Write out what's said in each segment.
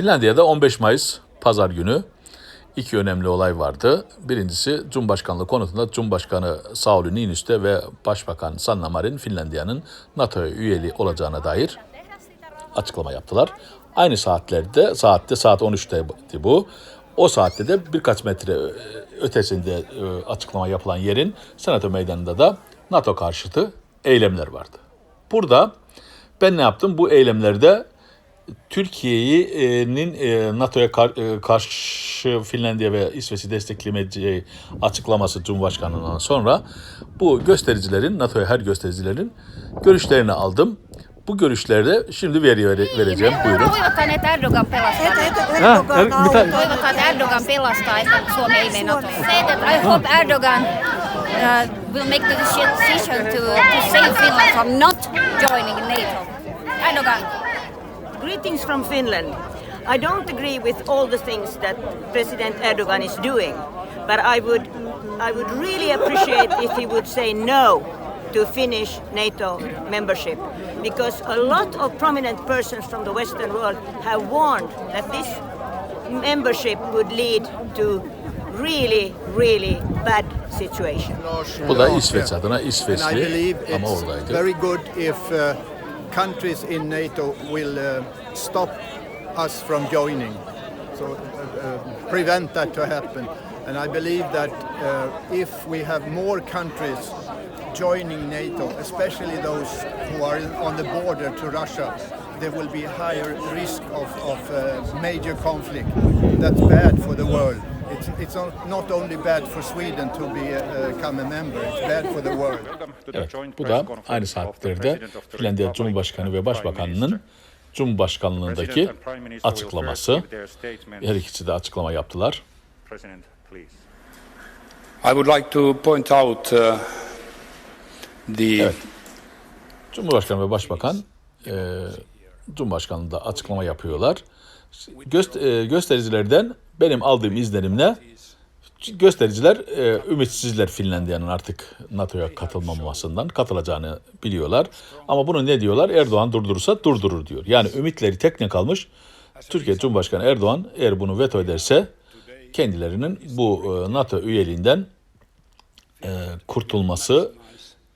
Finlandiya'da 15 Mayıs pazar günü iki önemli olay vardı. Birincisi Cumhurbaşkanlığı konusunda Cumhurbaşkanı Sauli Niinistö ve Başbakan Sanna Marin Finlandiya'nın NATO'ya üyeliği olacağına dair açıklama yaptılar. Aynı saatlerde, saatte saat 13'te bu. O saatte de birkaç metre e, ötesinde e, açıklama yapılan yerin Senato Meydanı'nda da NATO karşıtı eylemler vardı. Burada ben ne yaptım? Bu eylemlerde Türkiye'nin e, NATO'ya kar- e, karşı Finlandiya ve İsveç'i desteklemeyeceği açıklaması Cumhurbaşkanlığından sonra bu göstericilerin, NATO'ya her göstericilerin görüşlerini aldım. Bu görüşlerde şimdi veri vere- vereceğim. Buyurun. Toivotaan, että Erdogan pelastaa. Ha, er- Toivotaan, että Erdogan pelastaa, että Suomi ei mene NATOon. Say that I hope Erdogan uh, will make the decision to, to save Finland from not joining NATO. Erdogan. Greetings from Finland. I don't agree with all the things that President Erdogan is doing, but I would, I would really appreciate if he would say no to Finnish NATO membership, because a lot of prominent persons from the Western world have warned that this membership would lead to really, really bad situation. Bu da İsveç adına And I İsveçli believe ama it's oradaydı. very good if uh, countries in NATO will uh, stop us from joining, so uh, uh, prevent that to happen. And I believe that uh, if we have more countries joining NATO, especially those who are on the border to Russia, there will be a higher risk of, of uh, major conflict. That's bad for the world. It's, it's not- only bad for Sweden to be, uh, become a member, it's bad for the world. Evet, bu da aynı saatlerde Finlandiya Cumhurbaşkanı ve Başbakanının Cumhurbaşkanlığındaki açıklaması. Her ikisi de açıklama yaptılar. I would like to point out uh, the Evet. Cumhurbaşkanı ve Başbakan e, Cumhurbaşkanlığında açıklama yapıyorlar. Göst, e, göstericilerden benim aldığım izlenimle göstericiler e, ümitsizler Finlandiya'nın artık NATO'ya katılmamasından katılacağını biliyorlar. Ama bunu ne diyorlar? Erdoğan durdurursa durdurur diyor. Yani ümitleri tekne kalmış. Türkiye Cumhurbaşkanı Erdoğan eğer bunu veto ederse kendilerinin bu e, NATO üyeliğinden e, kurtulması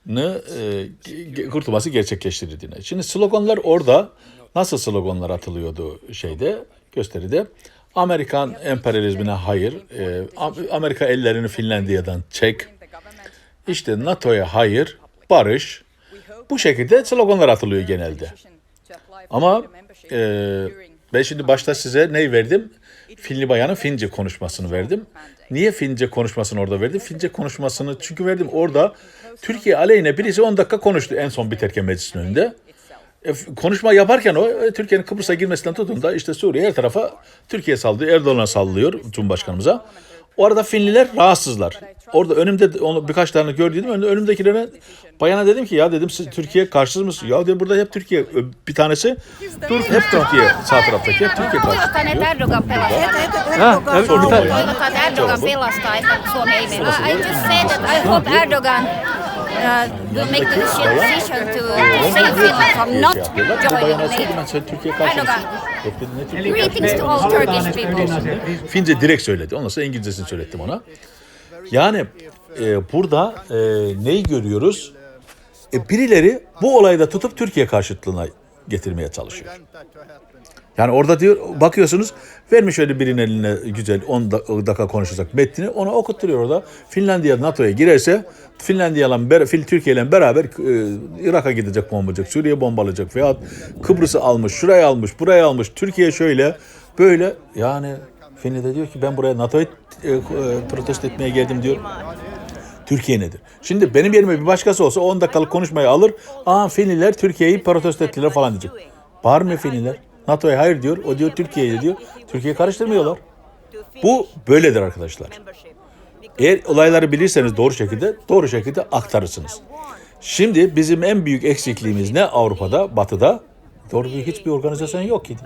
ne e, kurtulması gerçekleştirildiğine. Şimdi sloganlar orada nasıl sloganlar atılıyordu şeyde gösteride? Amerikan emperyalizmine hayır, e, Am- Amerika ellerini Finlandiya'dan çek, işte NATO'ya hayır, barış. Bu şekilde sloganlar atılıyor genelde. Ama e, ben şimdi başta size ne verdim? Finli bayanın Fince konuşmasını verdim. Niye Fince konuşmasını orada verdim? Fince konuşmasını çünkü verdim orada Türkiye aleyhine birisi 10 dakika konuştu en son biterken meclisin önünde. E, konuşma yaparken o e, Türkiye'nin Kıbrıs'a girmesinden tutun da işte Suriye her tarafa Türkiye sallıyor, Erdoğan'a sallıyor Cumhurbaşkanımıza. O arada Finliler rahatsızlar. Orada önümde onu birkaç tane gördüydüm. Önümde, önümdekilere bayana dedim ki ya dedim siz Türkiye karşısız mısınız? Ya dedim burada hep Türkiye Ö- bir tanesi dur hep Türkiye sağ taraftaki hep Türkiye karşısız diyor. Ha, evet, tane. Toivotaan, että Suomi ei. I just say that I hope Erdogan will make the decision to save Finland from not yapıyorlar. Bir de joining bayana söyledim ben NATO. sen Türkiye karşısız. Erdogan. Yok dedi ne Türkiye Greetings to all Turkish people. Fince direkt söyledi. Ondan sonra İngilizcesini söylettim ona. Yani e, burada e, neyi görüyoruz? E, birileri bu olayda tutup Türkiye karşıtlığına getirmeye çalışıyor. Yani orada diyor bakıyorsunuz vermiş öyle birinin eline güzel 10 da- dakika konuşacak metnini ona okutturuyor orada. Finlandiya NATO'ya girerse Fil Türkiye ile beraber e, Irak'a gidecek bombalayacak, Suriye bombalayacak veya Kıbrıs'ı almış, şurayı almış, burayı almış, Türkiye şöyle böyle yani Finli de diyor ki ben buraya NATO'yu e, e, protesto etmeye geldim diyor. Türkiye nedir? Şimdi benim yerime bir başkası olsa 10 dakikalık konuşmayı alır. Aa Finliler Türkiye'yi protesto ettiler falan diyecek. Bağırmıyor Finliler. NATO'ya hayır diyor. O diyor Türkiye'ye diyor. Türkiye karıştırmıyorlar. Bu böyledir arkadaşlar. Eğer olayları bilirseniz doğru şekilde doğru şekilde aktarırsınız. Şimdi bizim en büyük eksikliğimiz ne Avrupa'da, Batı'da? Doğru büyük hiçbir organizasyon yok ki.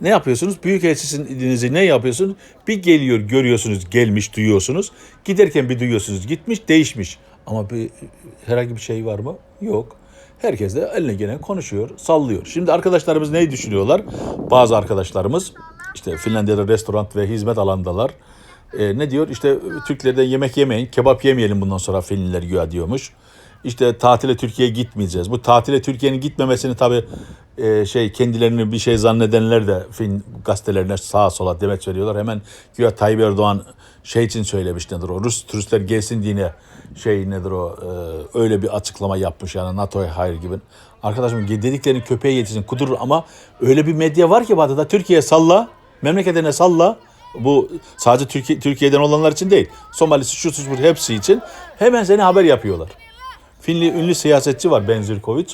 Ne yapıyorsunuz? Büyükelçisinizi ne yapıyorsunuz? Bir geliyor görüyorsunuz gelmiş duyuyorsunuz. Giderken bir duyuyorsunuz gitmiş değişmiş. Ama bir herhangi bir şey var mı? Yok. Herkes de eline gelen konuşuyor, sallıyor. Şimdi arkadaşlarımız neyi düşünüyorlar? Bazı arkadaşlarımız işte Finlandiya'da restoran ve hizmet alandalar. Ee, ne diyor? İşte Türklerden yemek yemeyin, kebap yemeyelim bundan sonra Finliler güya diyormuş. İşte tatile Türkiye'ye gitmeyeceğiz. Bu tatile Türkiye'nin gitmemesini tabii e, şey kendilerini bir şey zannedenler de Fin gazetelerine sağa sola demet veriyorlar. Hemen güya Tayyip Erdoğan şey için söylemiş nedir o Rus turistler gelsin diye şey nedir o e, öyle bir açıklama yapmış yani NATO'ya hayır gibi. Arkadaşım dediklerini köpeğe yetişsin kudurur ama öyle bir medya var ki batıda Türkiye salla memleketine salla bu sadece Türkiye, Türkiye'den olanlar için değil. Somalisi, şu bu hepsi için hemen seni haber yapıyorlar. Finli ünlü siyasetçi var Benzirkovic.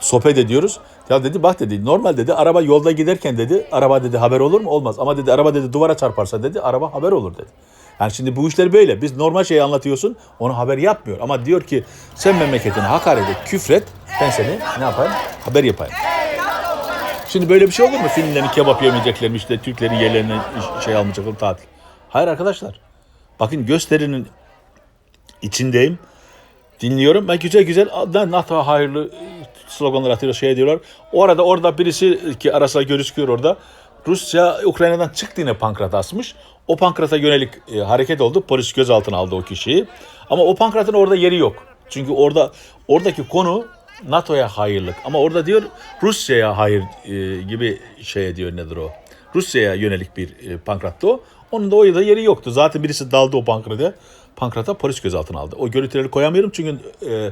Sohbet ediyoruz. Ya dedi bak dedi normal dedi araba yolda giderken dedi araba dedi haber olur mu? Olmaz. Ama dedi araba dedi duvara çarparsa dedi araba haber olur dedi. Yani şimdi bu işler böyle. Biz normal şeyi anlatıyorsun onu haber yapmıyor. Ama diyor ki sen memleketine hakaret et, küfret ben seni ne yapayım? Haber yapayım. Şimdi böyle bir şey olur mu? Finlilerin kebap yemeyeceklermiş işte Türklerin yerlerine şey almayacaklar tatil. Hayır arkadaşlar. Bakın gösterinin içindeyim. Dinliyorum. Ben güzel güzel "Aa, NATO hayırlı sloganlar atıyor şey diyorlar. O arada orada birisi ki arasında görüşüyor orada. Rusya Ukrayna'dan çıktı yine pankrat asmış. O pankrata yönelik e, hareket oldu. Polis gözaltına aldı o kişiyi. Ama o pankratın orada yeri yok. Çünkü orada oradaki konu NATO'ya hayırlık. Ama orada diyor Rusya'ya hayır e, gibi şey diyor nedir o? Rusya'ya yönelik bir e, pankrattı o. Onun da o da yeri yoktu. Zaten birisi daldı o pankrata. Pankrata polis gözaltına aldı. O görüntüleri koyamıyorum çünkü e,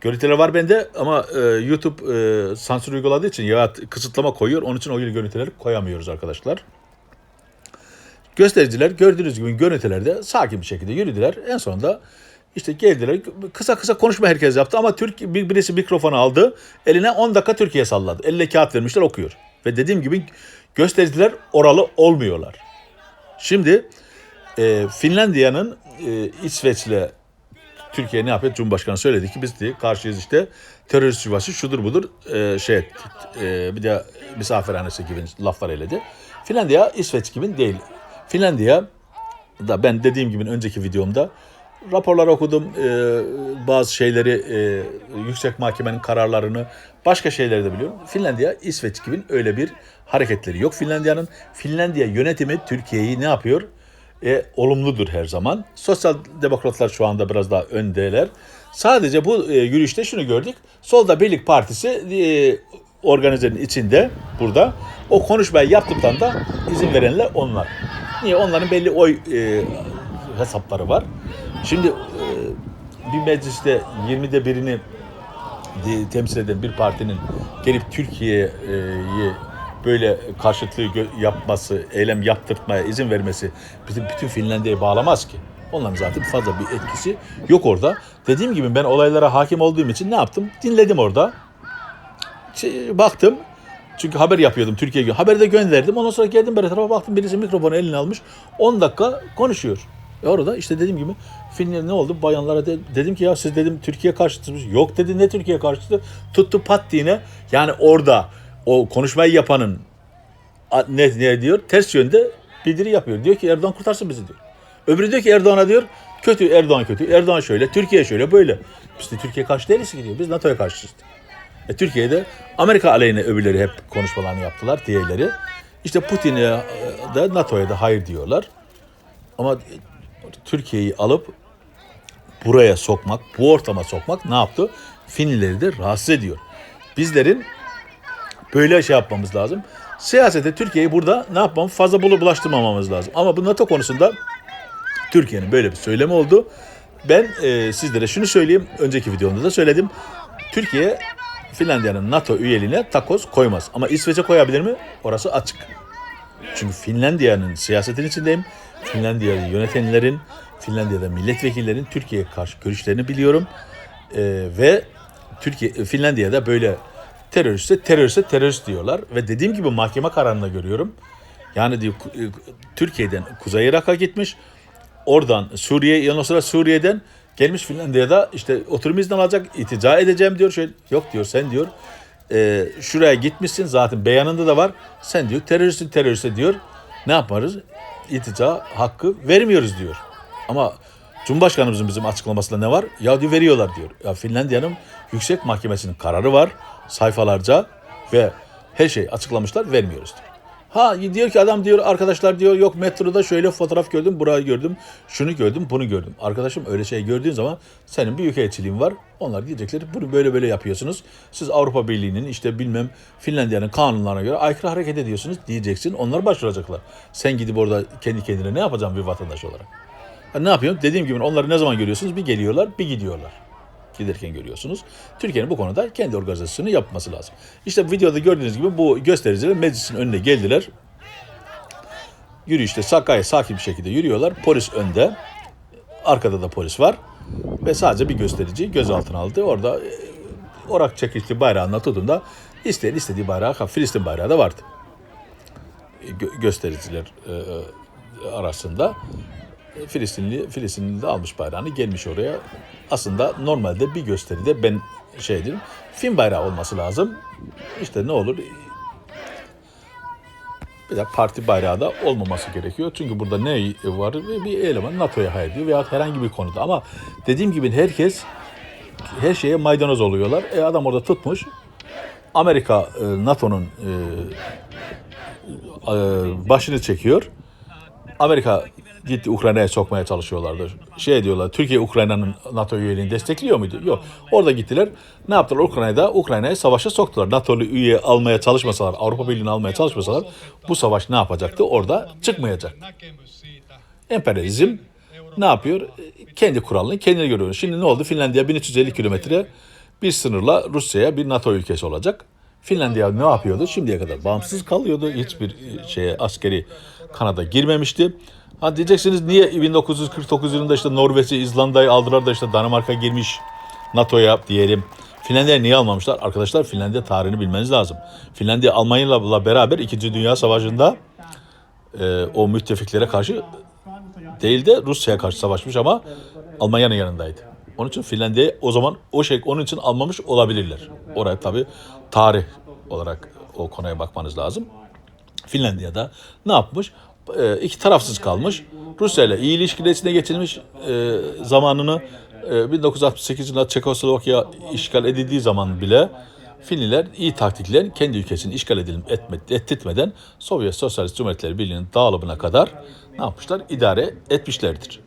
görüntüler var bende ama e, YouTube e, sansür uyguladığı için ya kısıtlama koyuyor. Onun için o görüntüleri koyamıyoruz arkadaşlar. Göstericiler gördüğünüz gibi görüntülerde sakin bir şekilde yürüdüler. En sonunda işte geldiler kısa kısa konuşma herkes yaptı ama Türk bir, birisi mikrofonu aldı. Eline 10 dakika Türkiye salladı. Eline kağıt vermişler okuyor. Ve dediğim gibi göstericiler oralı olmuyorlar. Şimdi e, Finlandiya'nın e, İsveç'le Türkiye ne yapıyor? Cumhurbaşkanı söyledi ki biz de karşıyız işte terörist yuvası şudur budur e, şey e, bir de misafirhanesi gibi laflar eledi. Finlandiya İsveç gibi değil. Finlandiya da ben dediğim gibi önceki videomda raporlar okudum. e, bazı şeyleri e, yüksek mahkemenin kararlarını başka şeyleri de biliyorum. Finlandiya İsveç gibi öyle bir hareketleri yok. Finlandiya'nın Finlandiya yönetimi Türkiye'yi ne yapıyor? E, olumludur her zaman. Sosyal demokratlar şu anda biraz daha öndeler. Sadece bu e, yürüyüşte şunu gördük. Solda Birlik Partisi e, organizenin içinde burada o konuşmayı yaptıktan da izin verenler onlar. Niye? Onların belli oy e, hesapları var. Şimdi e, bir mecliste 20'de birini de- temsil eden bir partinin gelip Türkiye'yi böyle karşıtlığı yapması, eylem yaptırtmaya izin vermesi bizim bütün Finlandiya'yı bağlamaz ki. Onların zaten fazla bir etkisi yok orada. Dediğim gibi ben olaylara hakim olduğum için ne yaptım? Dinledim orada. Şey, baktım. Çünkü haber yapıyordum Türkiye'ye. Haberi de gönderdim. Ondan sonra geldim bir tarafa baktım. Birisi mikrofonu eline almış. 10 dakika konuşuyor. E orada işte dediğim gibi Finliler ne oldu? Bayanlara de- dedim ki ya siz dedim Türkiye karşıtısınız. Yok dedi ne Türkiye karşıtı? Tuttu pat diyene. Yani orada o konuşmayı yapanın ne, ne diyor? Ters yönde bildiri yapıyor. Diyor ki Erdoğan kurtarsın bizi diyor. Öbürü diyor ki Erdoğan'a diyor kötü Erdoğan kötü. Erdoğan şöyle, Türkiye şöyle böyle. De Türkiye karşı değiliz ki diyor. Biz NATO'ya karşıyız. E, Türkiye'de Amerika aleyhine öbürleri hep konuşmalarını yaptılar diğerleri. İşte Putin'e e, da NATO'ya da hayır diyorlar. Ama e, Türkiye'yi alıp buraya sokmak, bu ortama sokmak ne yaptı? Finlileri de rahatsız ediyor. Bizlerin böyle şey yapmamız lazım. Siyasete Türkiye'yi burada ne yapmamız? Fazla bulu bulaştırmamamız lazım. Ama bu NATO konusunda Türkiye'nin böyle bir söylemi oldu. Ben e, sizlere şunu söyleyeyim. Önceki videomda da söyledim. Türkiye Finlandiya'nın NATO üyeliğine takoz koymaz. Ama İsveç'e koyabilir mi? Orası açık. Çünkü Finlandiya'nın siyasetin içindeyim. Finlandiya'yı yönetenlerin, Finlandiya'da milletvekillerin Türkiye'ye karşı görüşlerini biliyorum. Ee, ve Türkiye, Finlandiya'da böyle teröriste teröriste terörist diyorlar. Ve dediğim gibi mahkeme kararını görüyorum. Yani diyor e, Türkiye'den Kuzey Irak'a gitmiş. Oradan Suriye, yanı sıra Suriye'den gelmiş Finlandiya'da işte oturum izni alacak, itica edeceğim diyor. Şöyle, yok diyor sen diyor e, şuraya gitmişsin zaten beyanında da var. Sen diyor teröristin teröriste diyor. Ne yaparız? İltica hakkı vermiyoruz diyor. Ama Cumhurbaşkanımızın bizim açıklamasında ne var? Ya diyor veriyorlar diyor. Ya Finlandiya'nın yüksek mahkemesinin kararı var sayfalarca ve her şey açıklamışlar vermiyoruz diyor. Ha diyor ki adam diyor arkadaşlar diyor yok metroda şöyle fotoğraf gördüm burayı gördüm şunu gördüm bunu gördüm. Arkadaşım öyle şey gördüğün zaman senin bir ülke var. Onlar diyecekler bunu böyle böyle yapıyorsunuz. Siz Avrupa Birliği'nin işte bilmem Finlandiya'nın kanunlarına göre aykırı hareket ediyorsunuz diyeceksin. Onlar başvuracaklar. Sen gidip orada kendi kendine ne yapacaksın bir vatandaş olarak? Ha, ne yapıyorsun? Dediğim gibi onları ne zaman görüyorsunuz? Bir geliyorlar bir gidiyorlar giderken görüyorsunuz. Türkiye'nin bu konuda kendi organizasyonunu yapması lazım. İşte videoda gördüğünüz gibi bu göstericiler meclisin önüne geldiler. Yürüyüşte sa- gayet sakin bir şekilde yürüyorlar. Polis önde. Arkada da polis var. Ve sadece bir gösterici gözaltına aldı. Orada e, orak çekişli bayrağına tutun da isteyen istediği bayrağı, Filistin bayrağı da vardı. E, gö- göstericiler e, e, arasında. Filistinli Filistinli de almış bayrağını gelmiş oraya. Aslında normalde bir gösteride ben şey dedim. Fin bayrağı olması lazım. İşte ne olur bir de parti bayrağı da olmaması gerekiyor. Çünkü burada ne var? Bir eleman NATO'ya hayır diyor veya herhangi bir konuda. Ama dediğim gibi herkes her şeye maydanoz oluyorlar. E adam orada tutmuş. Amerika e, NATO'nun e, e, başını çekiyor. Amerika gitti Ukrayna'ya sokmaya çalışıyorlardı. Şey diyorlar, Türkiye Ukrayna'nın NATO üyeliğini destekliyor muydu? Yok. Orada gittiler. Ne yaptılar Ukrayna'da? Ukrayna'yı savaşa soktular. NATO'lu üye almaya çalışmasalar, Avrupa Birliği'ni almaya çalışmasalar bu savaş ne yapacaktı? Orada çıkmayacaktı. Emperyalizm ne yapıyor? Kendi kuralını kendine görüyor. Şimdi ne oldu? Finlandiya 1350 kilometre bir sınırla Rusya'ya bir NATO ülkesi olacak. Finlandiya ne yapıyordu? Şimdiye kadar bağımsız kalıyordu. Hiçbir şeye askeri kanada girmemişti. Ha diyeceksiniz niye 1949 yılında işte Norveç'i, İzlanda'yı aldılar da işte Danimarka girmiş NATO'ya diyelim. Finlandiya niye almamışlar? Arkadaşlar Finlandiya tarihini bilmeniz lazım. Finlandiya Almanya'yla beraber 2. Dünya Savaşı'nda e, o müttefiklere karşı değil de Rusya'ya karşı savaşmış ama Almanya'nın yanındaydı. Onun için Finlandiya o zaman o şey onun için almamış olabilirler. Oraya tabii tarih olarak o konuya bakmanız lazım. Finlandiya'da ne yapmış? E, iki tarafsız kalmış. Rusya ile iyi ilişkiler içine geçirmiş e, zamanını e, 1968 yılında Çekoslovakya işgal edildiği zaman bile Finliler iyi taktikle kendi ülkesini işgal edilip etme, ettirtmeden Sovyet Sosyalist Cumhuriyetler Birliği'nin dağılımına kadar ne yapmışlar? İdare etmişlerdir.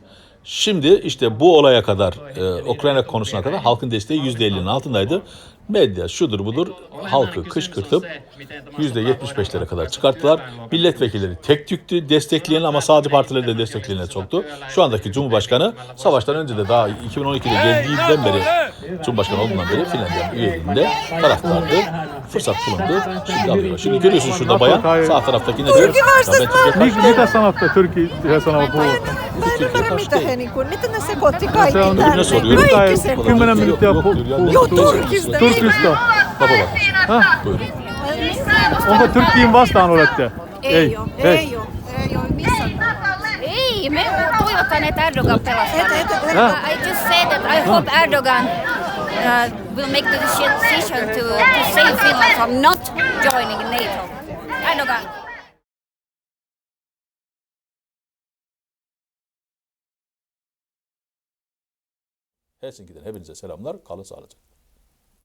Şimdi işte bu olaya kadar, e, Ukrayna konusuna kadar halkın desteği %50'nin altındaydı. Medya şudur budur halkı kışkırtıp %75'lere kadar çıkarttılar. Milletvekilleri tek tüktü destekleyen ama sağcı partileri de destekleyene çoktu. Şu andaki Cumhurbaşkanı savaştan önce de daha 2012'de geldiğinden beri Cumhurbaşkanı olduğundan beri Finlandiya'nın üyeliğinde taraftardı. Fırsat bulundu. Şimdi alıyorlar. Şimdi görüyorsun şurada bayan sağ taraftakine diyor. "Ya ben Türkiye karşı Mit, değilim." mitä sanotte Turkki sanoo puhua? Türkiye karşı Mitä he değilim. niinku, mitä ne sekoitti kaikki Se tänne? Birine soruyorum. Se. Kymmenen yok, minuuttia diyor puhuttu Joo, Turkista. Turkista. Baba bak. Buyurun. Onko Turkkiin vastaan olette? Ei oo, ei oo, ei oo missään. Ei, me toivotaan, että Erdogan pelastaa. Uh, I just said that I hope Erdogan uh, will make the decision to, to save Finland from not joining NATO. Erdogan. Helsinki'den hepinize selamlar. Kalın sağlıcakla.